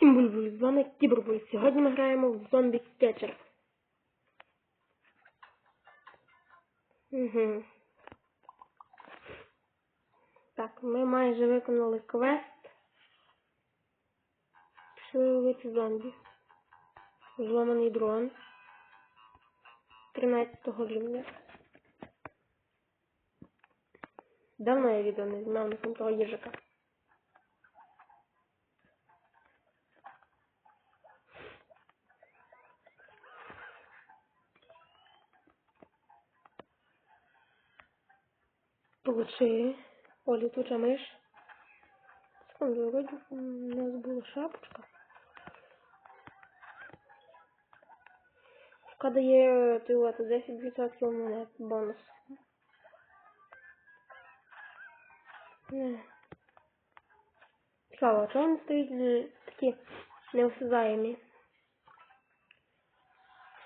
Всім бульбуль, з вами Кібербуль. Сьогодні ми граємо в зомбі кетчер. Угу. Так, ми майже виконали квест. Пішли ловити зомбі. Зламаний дрон. 13 рівня. Давно я відео не знімав на контроль їжака. Получи. О, летуча миш. Секунду, вроді у нас була шапочка. Яка дає ти от 10% монет бонус. Цікаво, чого вони стоять е, такі неосязаємі?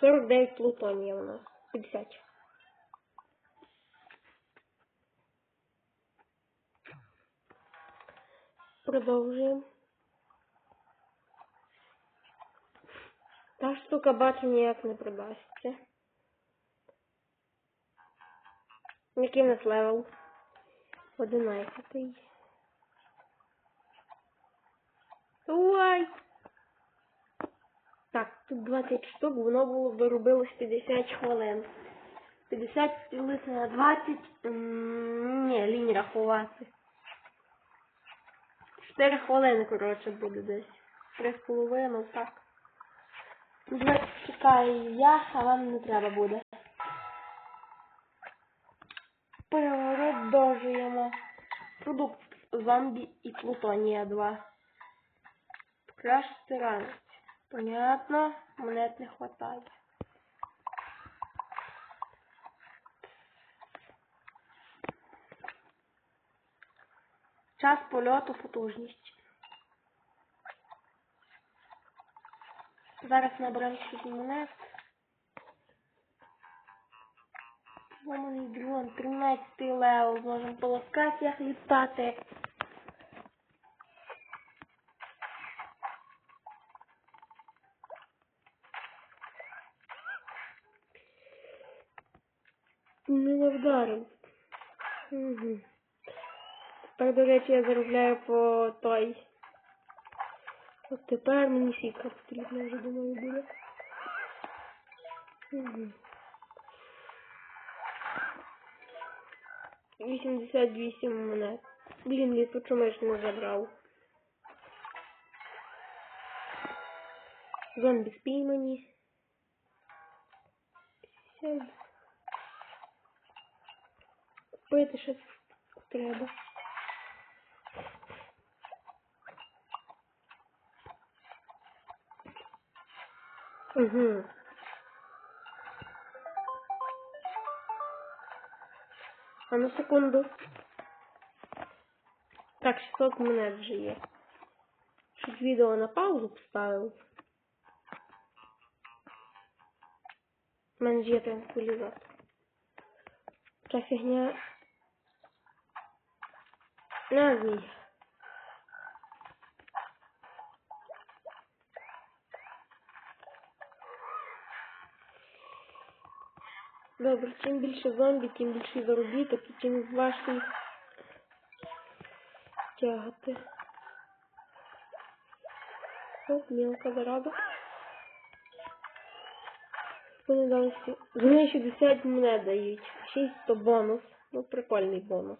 49 плутонія у нас. 50. Продовжуємо. Та штука бачу ніяк не продасться. Який нас левел? Одинадцятий. Ой! Так, тут 20 штук, воно було виробилось 50 хвилин. 50 ділити на 20. м, Ні, лінь рахувати. 4 хвилини, коротше, буде десь. 3 з половиною, так. Вже чекаю я, а вам не треба буде. Продовжуємо. Продукт зомбі і плутонія 2. Покращити ранець. Понятно, монет не хватає. Час польоту, потужність. Зараз наберемо ще монет. Зламаний дрон, 13 левел, зможемо полоскати, як літати. Не вдарив. Угу. Тепер, до речі, я заробляю по той. От тепер мені сітка потрібна вже думаю буде. Угу. 88 монет. Блін, літучу миш не забрав. Зомбі спіймані. 50. Купити щось треба. Угу. А на секунду. Так, 600 монет вже є. Щоб відео на паузу поставив. У мене ж є транквілізатор. Ця фігня. На Добре, чим більше зомбі, тим більший заробіток і тим важче тягати. Оп, мілка зарада. Вони дали всі. Вони 60 монет дають. 6 то бонус. Ну, прикольний бонус.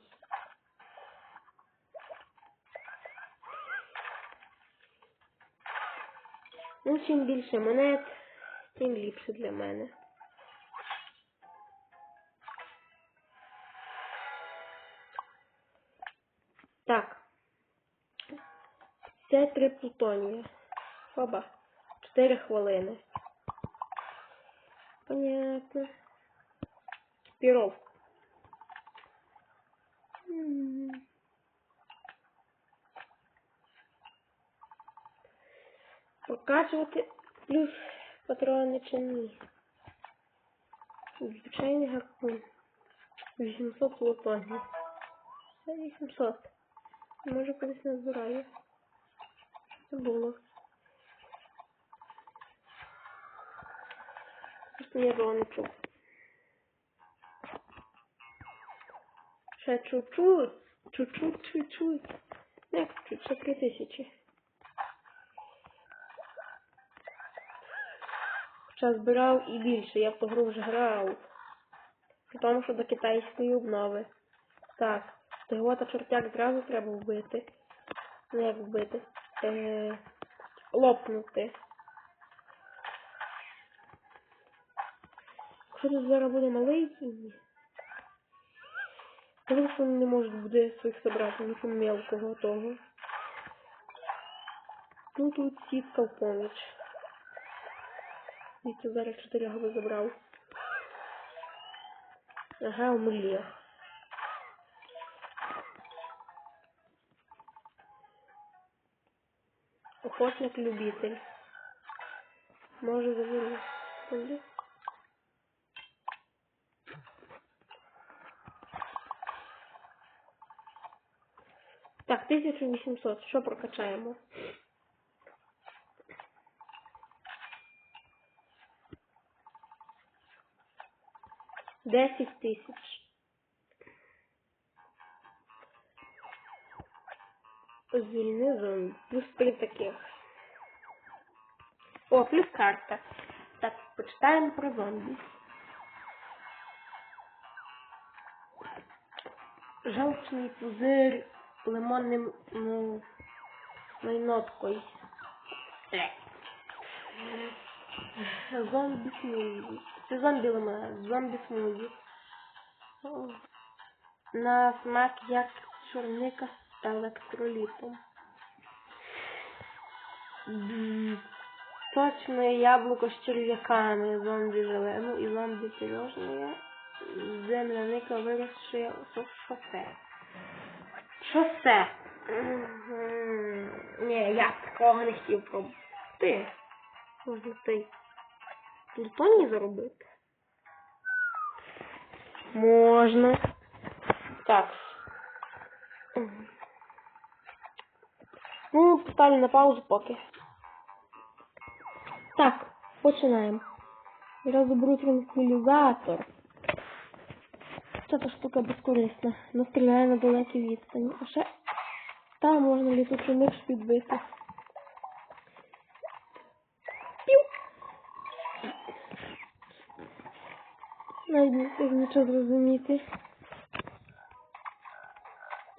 Ну, чим більше монет, тим ліпше для мене. Це три плутонія. Оба. Чотири хвилини. Понятно. Піров. М. Прокачувати плюс патрони чи ні. Звичайний гарпун. 800 плутонів. Це 800. Може колись назбираю було. Не було не. Ще чуть-чуть, чуть-чуть, чуть-чуть. Як чуть ще три тисячі. Хоча збирав і більше, я в ту гру вже грав. При тому, що до китайської обнови. Так, того-та чортяк зразу треба вбити. Не як вбити. Е, лопнути. Якщо тут зараз буде малий. Тому що не можуть буде своїх собрати, нічого мелкого того. Ну тут сітка в поміч. Це зараз чотирьох би забрав. Ага, умлє. Охотник-любитель. Може заберу. Так, 1800. Що прокачаємо? Десять тисяч. Звільни зону. Плюс три таких. О, плюс карта. Так, почитаємо про зомбі. Жовчний пузир лимонним ну, ноткою. Зомбі смузі. Це зомбі лимонад. Зомбі смузі. На смак як чорника електролітом. М, Точне яблуко з черв'яками, зомбі зелену і зомбі пирожне. Земляника виросшує у шосе. Шосе. Ні, я такого не хотів пробувати. Можна цей плутоній заробити. Можна. Так. Ну, поставлю на паузу поки. Так, починаємо. Я заберу транквілізатор. Ця та штука безкорисна. Настріляє на далекій відстані. А ще там можна літучий миш підбити. Пів. Навіть не встиг нічого зрозуміти.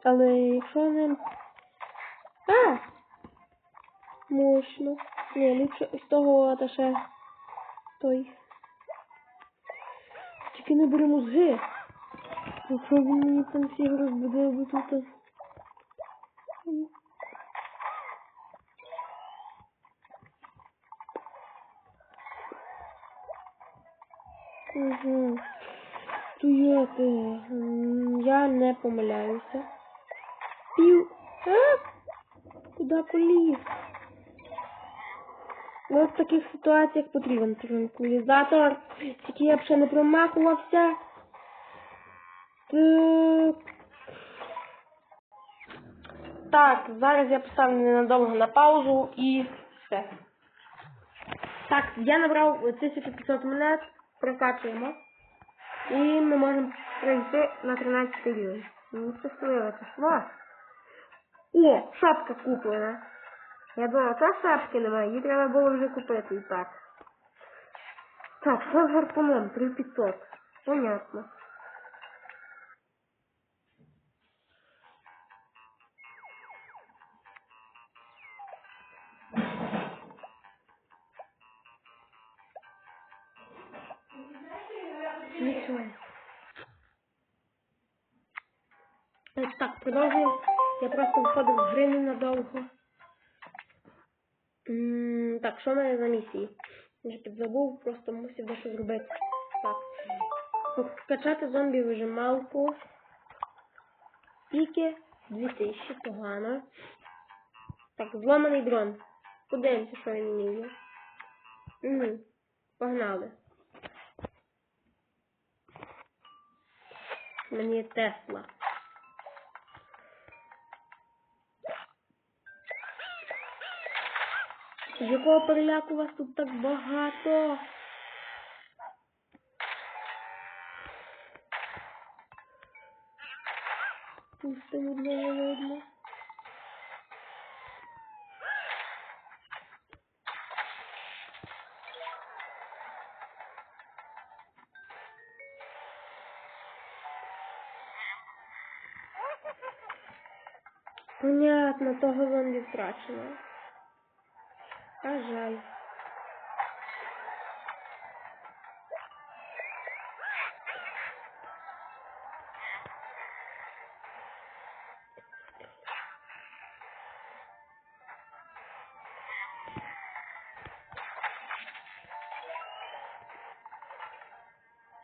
Але якщо не... Мощно. Ні, ліпше ось того аташе. Той. Тільки не бери мозги. Якщо він мені там всіх розбуде, бо тут. Угу. Туєте. Я не помиляюся. Пів. А? Куди поліз? Ну, в таких ситуаціях потрібен транквілізатор. Тільки я б ще не промахувався. Так. Так, зараз я поставлю ненадовго на паузу і все. Так, я набрав 1500 монет, прокачуємо. І ми можемо пройти на 13 рівень. Ну, щасливе число. О, шапка куплена. Я думала, та шапки немає, її треба було вже купити і так. Так, що з гарпуном? 3500. Понятно. Нічого. Е, Так, продовжуємо. Я просто виходив з гри ненадовго. Так, що в мене за місії? Вже підзабув, просто мусив дещо зробити. Так. Покачати зомбі вижималку. Скільки? 2000, погано. Так, зламаний дрон. Подивимося, що він вміє. Угу. Погнали. Мені Тесла. Якого переляку вас тут так багато? Пусто людно не видно. Понятно, того вам не втрачено. А.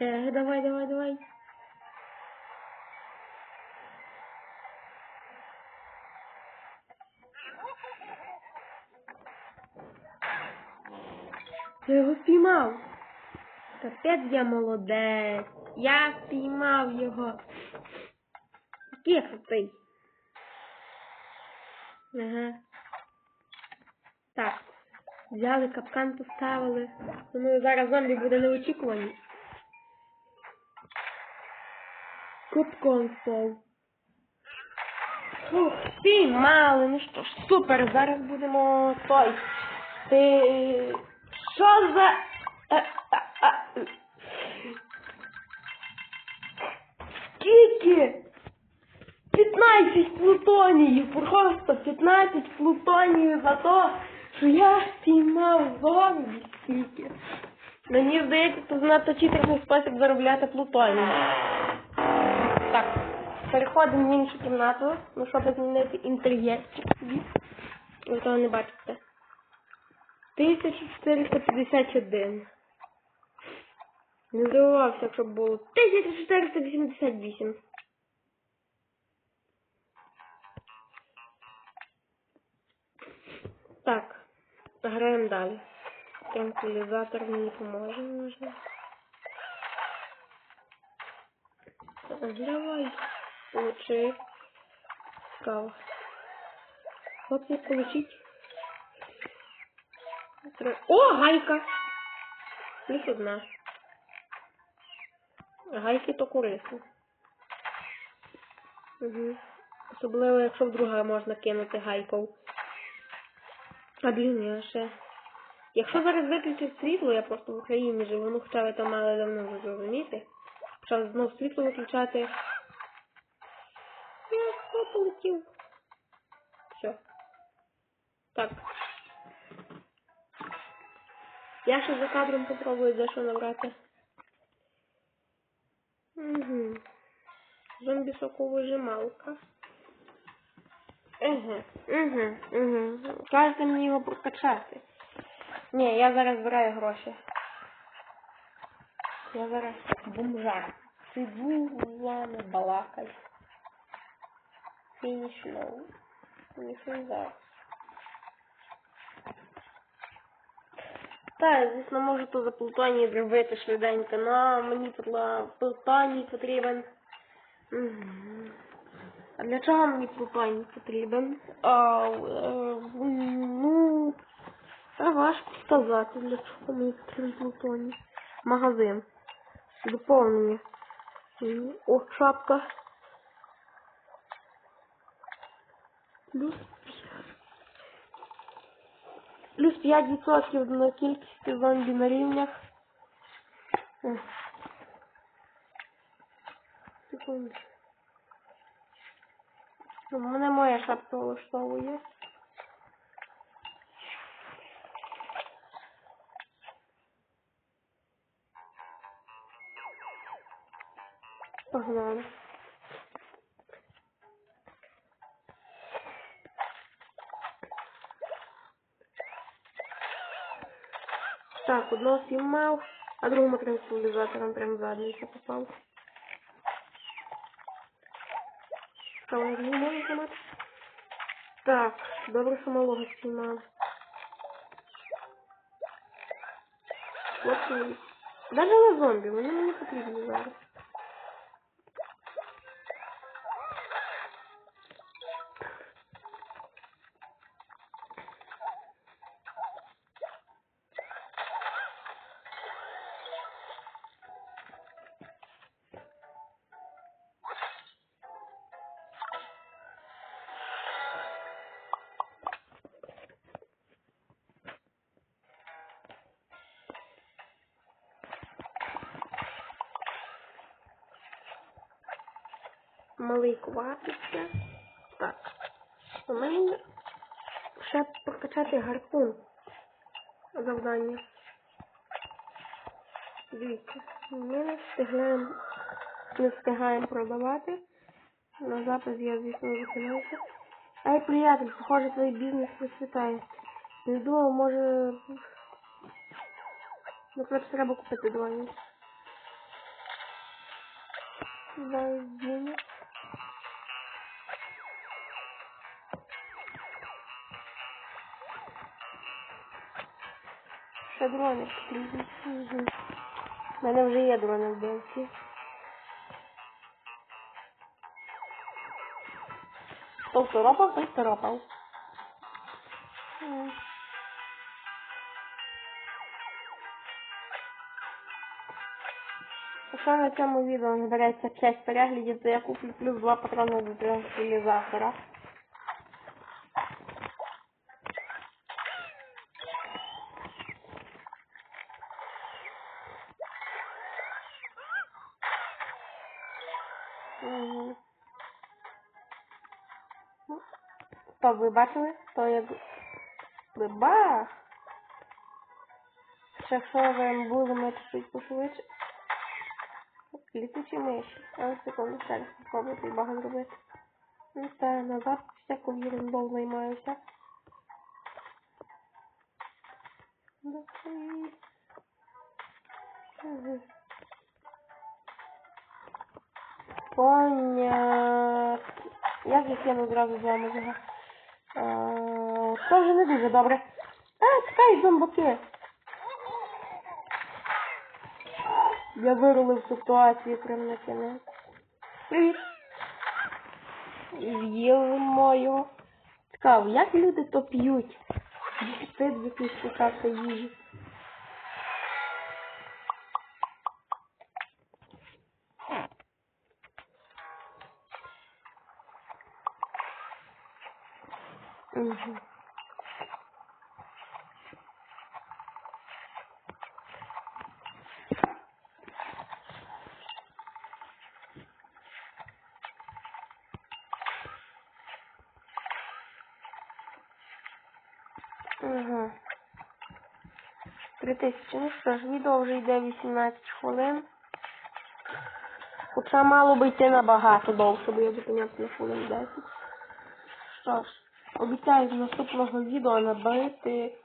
Э, давай, давай, давай. Я його спіймав. Капець я молодець. Я спіймав його. Який крутий. Ага. Так. Взяли капкан, поставили. Думаю, зараз зомбі буде неочікуваний. Капкан впав. Ух, спіймали. Ну що ж, супер. Зараз будемо той. Ти що за. Е, а, а, е. Скільки? 15 плутоніїв, просто 15 плутоніїв за то, що я спіймав зомбі скільки. Мені здається, це занадто читерний спосіб заробляти плутоній. Так, переходимо в іншу кімнату, ну щоб змінити інтер'єрчик. Ви того не бачите. 1451. Не здивувався, якщо б було 1488. Так, граємо далі. Транквілізатор мені поможе, може. Давай. Получи. Цікаво. Хлопці, получить. О, гайка! Плюс одна. Гайки то корисно. Угу. Особливо, якщо вдруге можна кинути гайков. А блін, я ще. Якщо зараз виключить світло, я просто в Україні живу, ну хоча ви то мали давно зрозуміти. Якщо знов світло виключати. Я все полетів. Все. Так. Я ще за кадром попробую дещо набрати. Угу. Зомбі соковижималка. Угу, угу, угу. Кажете мені його прокачати. Ні, я зараз збираю гроші. Я зараз бомжар. Сиджу з вами балакаю. Фініш ноу. Фінішу зараз. Так, звісно, можу то за плутоній зробити швиденько, але мені для плутоній потрібен. А для чого мені плутоній потрібен? Е, ну, це важко сказати, для чого мені потрібен плутоній. Магазин. Доповнення. О, шапка. Плюс Плюс 5% на кількість зомбі на рівнях. Ех. Секунду. Ну, Мене моя шапка влаштовує. Погнали. Так, одного спіймав, а другому транквілізатором прям задницю попав. Що, вони не можуть зламати? Так, добре, що малого спіймали. Хлопці, даже на зомбі, вони мені потрібні зараз. Малий квапиться. Так. У мене ще прокачати гарпун. Завдання. Дивіться, ми не встигаємо, не встигаємо продавати. На запис я, звісно, виконався. Ай, приятель, похоже, твій бізнес процвітає. Не думав, може... Ну, просто треба купити двоє. Дай денег. Ще дрони потрібні. У мене вже є дрони в белці. Хто второпав, той второпав. Якщо на цьому відео набереться 6 переглядів, то я куплю плюс 2 патрони до транквілізатора. То ви бачили? То як бах! Ще що ви були ми чуть пошвидше. Літучі миші. Але секунду ще раз спробуйте і багато зробити. Ну та назад всяку ерундою займаюся. Мгм. Понятно. Я закину одразу з вами. Це вже не дуже добре. А, чекай, зомбаки. Я вирулив ситуацію прямо на кінець. Привіт. З'їли мою. Цікаво, як люди то п'ють? Дефіцит якийсь почався їжі. Три тисячі. Ну що ж, відео вже йде 18 хвилин. Хоча мало би йти набагато довше, бо я зупинявся на хвилин 10. Що ж, обіцяю з наступного відео набити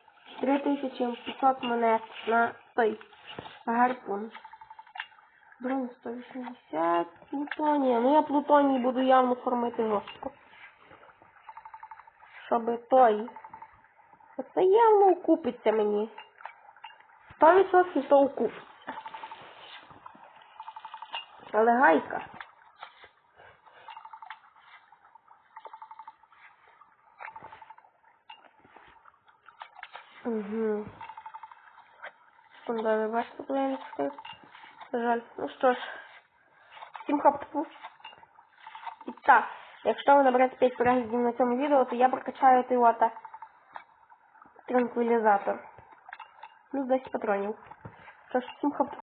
3500 монет на той гарпун. Дрон 180, плутонія. Ну я плутоній буду явно формити жорстко. Щоби той. Оце явно окупиться мені. 100% то окупиться. Але гайка. Угу. Секунду, ви бачите, встиг? Жаль. Ну що ж. Всім хапу. І так, якщо ви наберете 5 переглядів на цьому відео, то я прокачаю Тойота транквілізатор. Плюс 10 патронів. Що всім хапу.